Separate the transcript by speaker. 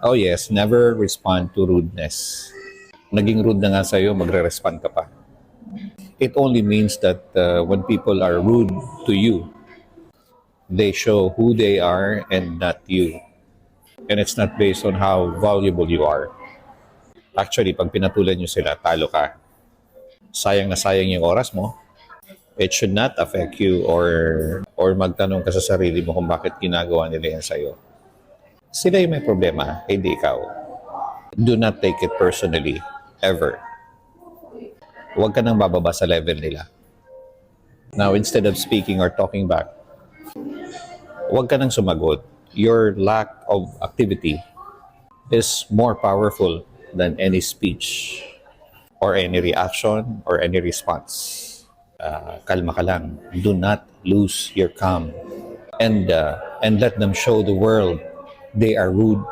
Speaker 1: Oh yes, never respond to rudeness. Naging rude na nga sa'yo, magre-respond ka pa. It only means that uh, when people are rude to you, they show who they are and not you. And it's not based on how valuable you are. Actually, pag pinatulan nyo sila, talo ka. Sayang na sayang yung oras mo. It should not affect you or or magtanong ka sa sarili mo kung bakit ginagawa nila yan sa'yo. Sila yung may problema, hindi ikaw. Do not take it personally, ever. Huwag ka nang bababa sa level nila. Now, instead of speaking or talking back, huwag ka nang sumagot. Your lack of activity is more powerful than any speech or any reaction or any response. Uh, kalma ka lang. Do not lose your calm. And, uh, and let them show the world they are rude